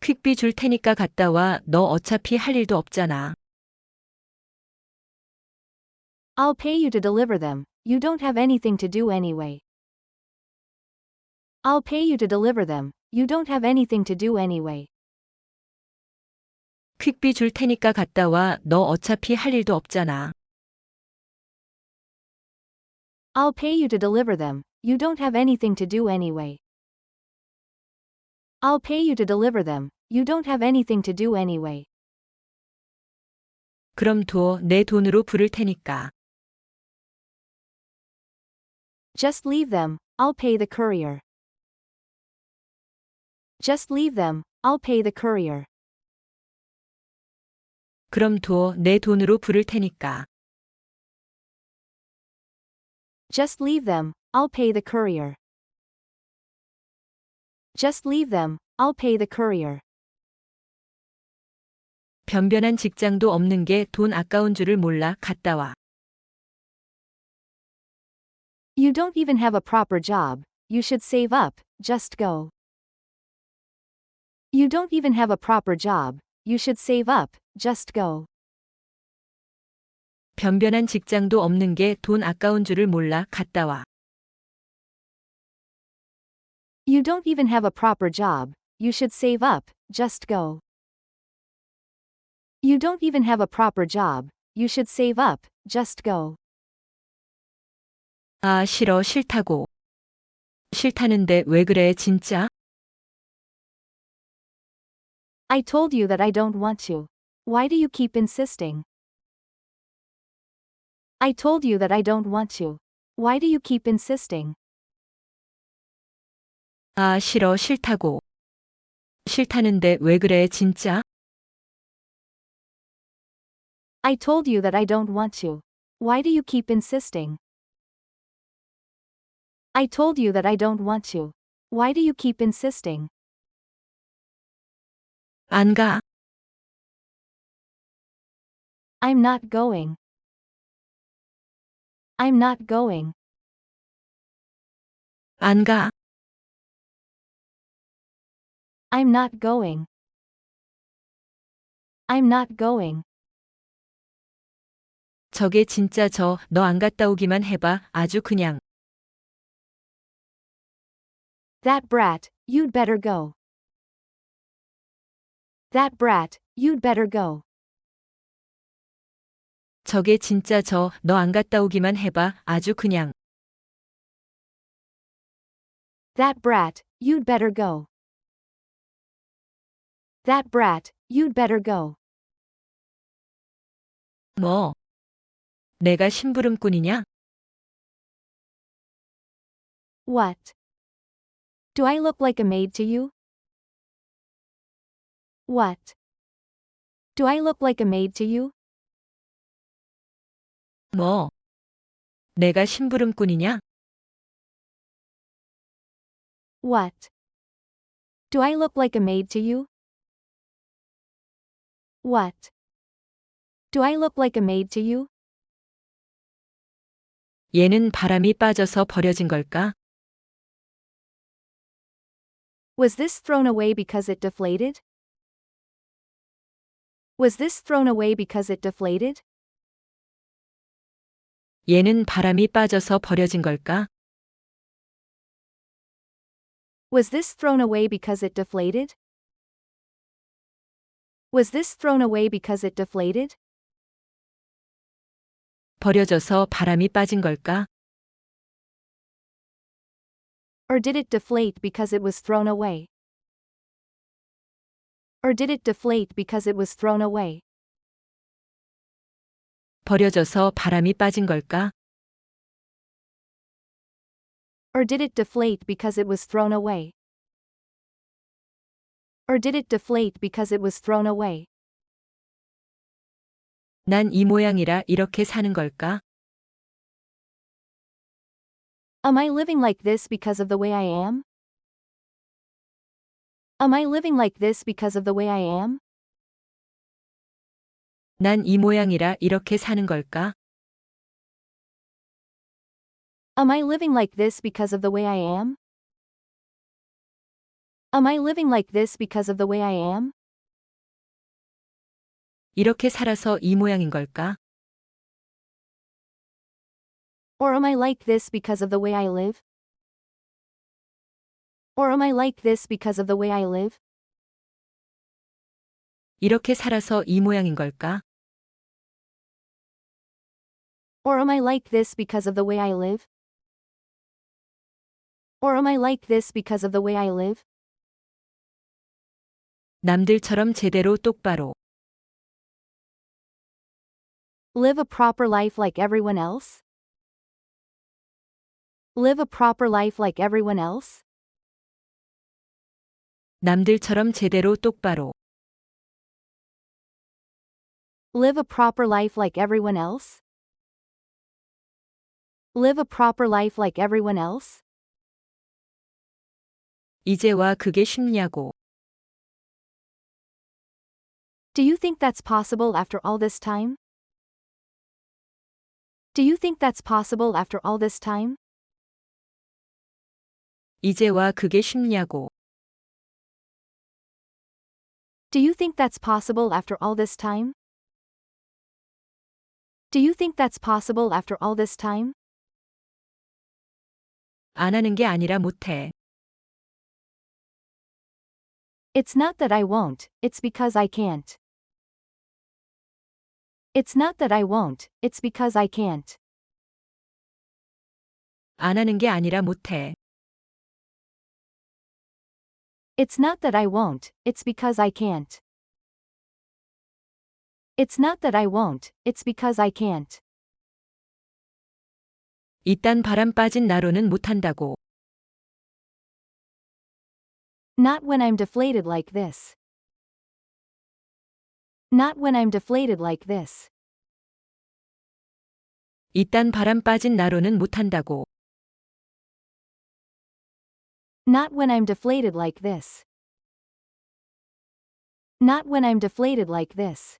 퀵비 줄 테니까 갔다 와. 너 어차피 할 일도 없잖아. I'll pay you to deliver them. You don't have anything to do anyway. I'll pay you to deliver them. You don't have anything to do anyway. 퀵비 줄 테니까 갔다 와. 너 어차피 할 일도 없잖아. I'll pay you to deliver them. You don't have anything to do anyway. I'll pay you to deliver them. You don't have anything to do anyway. 그럼 둬. 내 돈으로 부를 테니까. Just leave them, I'll pay the courier. Just leave them, I'll pay the courier. 그럼 둬. 내 돈으로 부를 테니까. Just leave them, I'll pay the courier. Just leave them, I'll pay the courier. 변변한 직장도 없는 게 돈 아까운 줄을 몰라. 갔다 와. You don't even have a proper job, you should save up, just go. You don't even have a proper job, you should save up, just go. 변변한 직장도 없는 게 돈 아까운 줄을 몰라. 갔다 와. You don't even have a proper job, you should save up, just go. You don't even have a proper job, you should save up, just go. 아, 싫어. 싫다고. 싫다는데 왜 그래, 진짜? I told you that I don't want to. Why do you keep insisting? I told you that I don't want to. Why do you keep insisting? 아, 싫어. 싫다고. 싫다는데 왜 그래, 진짜? I told you that I don't want to. Why do you keep insisting? I told you that I don't want to. Why do you keep insisting? 안 가. I'm not going. I'm not going. 안 가. I'm not going. I'm not going. 저게 진짜 저, 너 안 갔다 오기만 해봐. 아주 그냥. That brat, you'd better go. That brat, you'd better go. 저게 진짜 저, 너 안 갔다 오기만 해봐. 아주 그냥. That brat, you'd better go. That brat, you'd better go. 뭐? 내가 심부름꾼이냐? What? Do I look like a maid to you? What? Do I look like a maid to you? 뭐? 내가 심부름꾼이냐? What? Do I look like a maid to you? What? Do I look like a maid to you? 얘는 바람이 빠져서 버려진 걸까? Was this thrown away because it deflated? Was this thrown away because it deflated? 얘는 바람이 빠져서 버려진 걸까? Was this thrown away because it deflated? Was this thrown away because it deflated? 버려져서 바람이 빠진 걸까? Or did it deflate because it was thrown away? Or did it deflate because it was thrown away? 버려져서 바람이 빠진 걸까? Or did it deflate because it was thrown away? Or did it deflate because it was thrown away? 난 이 모양이라 이렇게 사는 걸까? Am I living like this because of the way I am? Am I living like this because of the way I am? 난 이 모양이라 이렇게 사는 걸까? Am I living like this because of the way I am? Am I living like this because of the way I am? 이렇게 살아서 이 모양인 걸까? Or am I like this because of the way I live? Or am I like this because of the way I live? 이렇게 살아서 이 모양인 걸까? Or am I like this because of the way I live? Or am I like this because of the way I live? 남들처럼 제대로 똑바로. Live a proper life like everyone else? Live a proper life like everyone else? 남들처럼 제대로 똑바로. Live a proper life like everyone else? Live a proper life like everyone else? 이제 와 그게 쉽냐고. Do you think that's possible after all this time? Do you think that's possible after all this time? 이제 와 그게 쉽냐고. Do you think that's possible after all this time? Do you think that's possible after all this time? 안 하는 게 아니라 못해. It's not that I won't, it's because I can't. It's not that I won't, it's because I can't. 안 하는 게 아니라 못해. It's not that I won't, it's because I can't. It's not that I won't, it's because I can't. 이딴 바람 빠진 나로는 못한다고. Not when I'm deflated like this. Not when I'm deflated like this. 이딴 바람 빠진 나로는 못한다고. Not when I'm deflated like this. Not when I'm deflated like this.